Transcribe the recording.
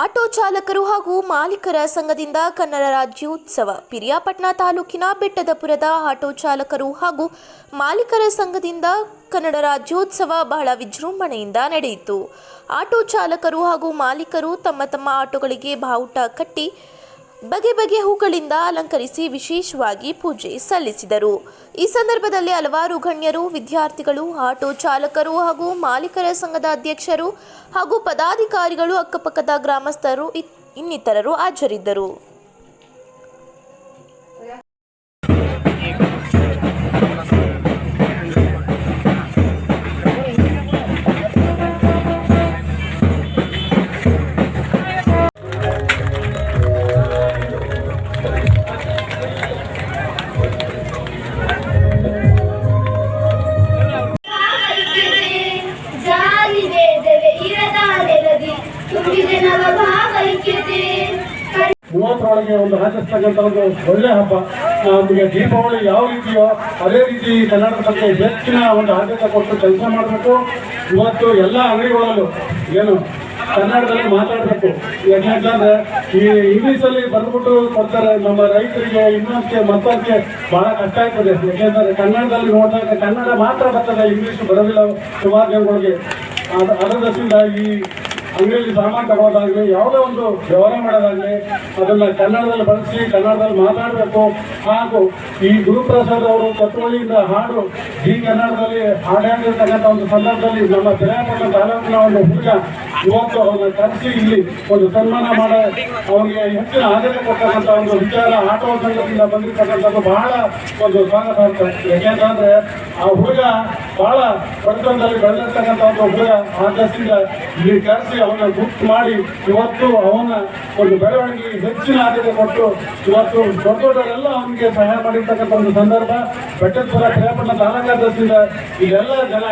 Auto ಚಾಲಕರು ಹಾಗೂ ಮಾಲೀಕರ ಸಂಘದಿಂದ ಕನ್ನಡ ರಾಜ್ಯೋತ್ಸವ. ಪಿರಿಯಾಪಟ್ಟಣ ತಾಲೂಕಿನ ಬೆಟ್ಟದಪುರದ ಆಟೋ ಚಾಲಕರು ಹಾಗೂ ಮಾಲೀಕರ ಸಂಘದಿಂದ ಕನ್ನಡ ರಾಜ್ಯೋತ್ಸವ ಬಹಳ ವಿಜೃಂಭಣೆಯಿಂದ ನಡೆಯಿತು. ಆಟೋ ಚಾಲಕರು ಹಾಗೂ ಮಾಲೀಕರು ತಮ್ಮ ತಮ್ಮ ಆಟೋಗಳಿಗೆ ಬಾವುಟ ಕಟ್ಟಿ ಬಗೆ ಬಗೆಯ ಹೂಗಳಿಂದ ಅಲಂಕರಿಸಿ ವಿಶೇಷವಾಗಿ ಪೂಜೆ ಸಲ್ಲಿಸಿದರು. ಈ ಸಂದರ್ಭದಲ್ಲಿ ಹಲವಾರು ಗಣ್ಯರು, ವಿದ್ಯಾರ್ಥಿಗಳು, ಆಟೋ ಚಾಲಕರು ಹಾಗೂ ಮಾಲೀಕರ ಸಂಘದ ಅಧ್ಯಕ್ಷರು ಹಾಗೂ ಪದಾಧಿಕಾರಿಗಳು ಅಕ್ಕಪಕ್ಕದ ಗ್ರಾಮಸ್ಥರು ಇನ್ನಿತರರು ಹಾಜರಿದ್ದರು. ಮೂವತ್ತರೊಳಗೆ ಒಂದು ಆಚರಿಸ್ತಕ್ಕಂಥ ಒಂದು ಒಳ್ಳೆ ಹಬ್ಬ. ನಮಗೆ ದೀಪಾವಳಿ ಯಾವ ರೀತಿಯೋ ಅದೇ ರೀತಿ ಕನ್ನಡದ ಬಗ್ಗೆ ಹೆಚ್ಚಿನ ಒಂದು ಆದ್ಯತೆ ಕೊಟ್ಟು ಕೆಲಸ ಮಾಡಬೇಕು. ಇವತ್ತು ಎಲ್ಲ ಅಂಗಡಿಗಳಲ್ಲೂ ಏನು ಕನ್ನಡದಲ್ಲಿ ಮಾತಾಡಬೇಕು. ಯಾಕೆಂತಂದ್ರೆ ಈ ಇಂಗ್ಲೀಷಲ್ಲಿ ಬಂದ್ಬಿಟ್ಟು ಕೊಡ್ತಾರೆ, ನಮ್ಮ ರೈತರಿಗೆ ಇನ್ನೊಂದಕ್ಕೆ ಮತ್ತೊಂದಕ್ಕೆ ಬಹಳ ಕಷ್ಟ ಆಗ್ತದೆ. ಯಾಕೆಂದ್ರೆ ಕನ್ನಡದಲ್ಲಿ ನೋಡಿದಾಗ ಕನ್ನಡ ಮಾತ್ರ ಬರ್ತದೆ, ಇಂಗ್ಲೀಷ್ ಬರೋದಿಲ್ಲ ಸುಮಾರು ಜನಗಳಿಗೆ. ಅದ ಅದರ ಈ ಅಂಗಡಿಯಲ್ಲಿ ಸಾಮಾನು ತಗೋದಾಗ್ಲಿ ಯಾವುದೇ ಒಂದು ವ್ಯವಹಾರ ಮಾಡೋದಾಗ್ಲಿ, ಅದನ್ನ ಕನ್ನಡದಲ್ಲಿ ಬಳಸಿ, ಕನ್ನಡದಲ್ಲಿ ಮಾತಾಡಬೇಕು. ಹಾಗೂ ಈ ಗುರುಪ್ರಸಾದ್ ಅವರು ಕತ್ತುವಳಿಯಿಂದ ಹಾಡು ಈ ಕನ್ನಡದಲ್ಲಿ ಹಾಡಾಡಿರ್ತಕ್ಕಂಥ ಒಂದು ಸಂದರ್ಭದಲ್ಲಿ ನಮ್ಮ ಪಿರಿಯಾಪಟ್ಟಣ ತಾಲೂಕಿನ ಒಂದು ಹುಡುಗ ಇವತ್ತು ಅವನ್ನ ಕರೆಸಿ ಇಲ್ಲಿ ಒಂದು ಸನ್ಮಾನ ಮಾಡ, ಅವರಿಗೆ ಹೆಚ್ಚಿನ ಆದಾಯ ಕೊಡ್ತಕ್ಕಂಥ ಒಂದು ವಿಚಾರ ಆಟೋ ಸಂಘದಿಂದ ಬಂದಿರತಕ್ಕಂಥದ್ದು ಬಹಳ ಒಂದು ಸ್ವಾಗತ ಅಂತ ಯಾಕೆಂತಂದ್ರೆ ಆ ಹುಡುಗ ಬಹಳ ಪ್ರಕರಣದಲ್ಲಿ ಬೆಳೆದಿರ್ತಕ್ಕಂಥ ಒಂದು ಹುಡುಗ ಆದರ್ಶದಿಂದ ಈ ಕರೆಸಿ ಅವನ ಗುರ್ತು ಮಾಡಿ ಇವತ್ತು ಅವನ ಒಂದು ಬೆಳವಣಿಗೆ ಹೆಚ್ಚಿನ ಆದ್ಯತೆ ಕೊಟ್ಟು ಇವತ್ತು ದೊಡ್ಡ ದೊಡ್ಡವರೆಲ್ಲ ಅವನಿಗೆ ಸಹಾಯ ಮಾಡಿರ್ತಕ್ಕಂಥ ಒಂದು ಸಂದರ್ಭ ಬೆಟ್ಟದಪುರ ಕ್ರಿಯಾಪಟ್ಟಣ ತಾಲೂಕಾಧ್ಯಕ್ಷದಿಂದ ಇದೆಲ್ಲ ಜನ